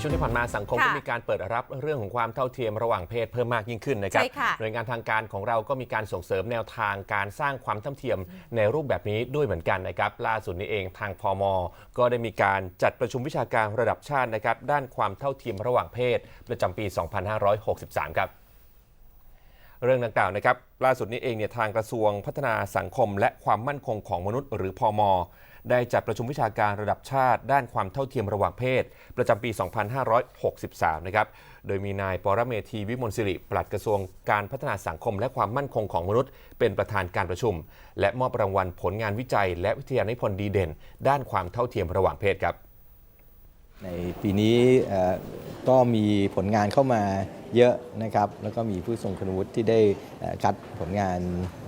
ช่วงที่ผ่านมาสังคมค่ะก็มีการเปิดรับเรื่องของความเท่าเทียมระหว่างเพศเพิ่มมากยิ่งขึ้นนะครับใช่ค่ะหน่วยงานทางการของเราก็มีการส่งเสริมแนวทางการสร้างความเท่าเทียมในรูปแบบนี้ด้วยเหมือนกันนะครับ ล่าสุดนี้เองทางพม ก็ได้มีการจัดประชุมวิชาการระดับชาตินะครับด้านความเท่าเทียมระหว่างเพศ ประจำปี 2563 ครับ เรื่องดังกล่าวนะครับล่าสุดนี้เองเนี่ยทางกระทรวงพัฒนาสังคม และความมั่นคงของมนุษย์หรือพอมได้จัดประชุมวิชาการระดับชาติ ด้านความเท่าเทียมระหว่างเพศ ประจำปี 2563 นะครับ โดยมีนายปรเมธีวิมลสิริปลัดกระทรวงการพัฒนาสังคม และความมั่นคงของมนุษย์ เป็นประธานการประชุม และมอบรางวัลผลงานวิจัย และวิทยานิพนธ์ดีเด่น ด้านความเท่าเทียมระหว่างเพศครับ ในปีนี้ก็มีผลงานเข้ามา เยอะนะครับแล้วก็มีผู้ทรงคุณวุฒิที่ได้คัดผลงาน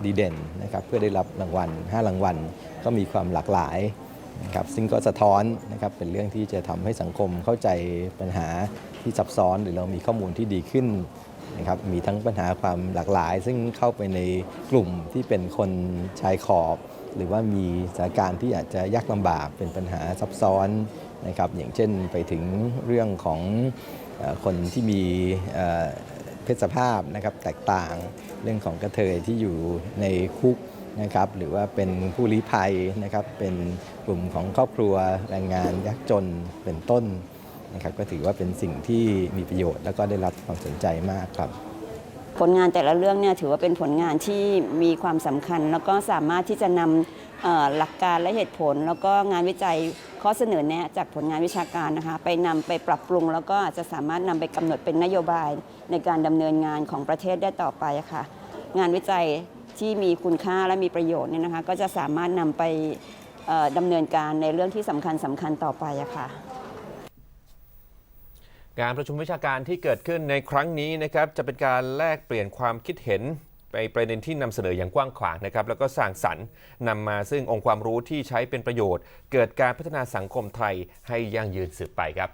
ดีเด่นนะครับเพื่อได้รับรางวัล 5 รางวัล ก็มีความหลากหลายนะครับซึ่งก็สะท้อนนะครับเป็นเรื่องที่จะทำให้สังคมเข้าใจปัญหาที่ซับซ้อน หรือเรามีข้อมูลที่ดีขึ้นนะครับมีทั้งปัญหาความหลากหลาย ซึ่งเข้าไปในกลุ่มที่เป็นคนชายขอบ หรือว่ามีสถานการณ์ที่อาจจะยากลำบากเป็นปัญหาซับซ้อนนะครับอย่างเช่นไปถึงเรื่องของคนที่มีเอ่อเพศสภาพนะครับแตกต่างเรื่องของกระเทยที่อยู่ในคุกนะครับหรือว่าเป็นผู้ลี้ภัยนะครับเป็นกลุ่มของครอบครัวแรงงานยากจนเป็นต้นนะครับก็ถือว่าเป็นสิ่งที่มีประโยชน์ แล้วก็ได้รับความสนใจมากครับ ผลงานแต่ละเรื่องเนี่ยถือว่าเป็นผลงานที่มีความสำคัญ แล้วก็สามารถที่จะนำเอ่อหลักการและเหตุผล แล้วก็งานวิจัยข้อเสนอแนะจากผลงานวิชาการนะคะ ไปนำไปปรับปรุง แล้วก็อาจจะสามารถนำไปกำหนดเป็นนโยบายในการดำเนินงานของประเทศได้ต่อไปะค่ะ งานวิจัยที่มีคุณค่าและมีประโยชน์เนี่ยนะคะ ก็จะสามารถนำไปเอ่อดำเนินการในเรื่องที่สำคัญสำคัญต่อไปอะค่ะ การประชุมวิชาการที่เกิดขึ้นในครั้งนี้นะครับจะเป็นการแลกเปลี่ยนความคิดเห็นไปประเด็นที่นำเสนออย่างกว้างขวางนะครับแล้วก็สร้างสรรค์นำมาซึ่งองค์ความรู้ที่ใช้เป็นประโยชน์ เกิดการพัฒนาสังคมไทยให้ยั่งยืนสืบไปครับ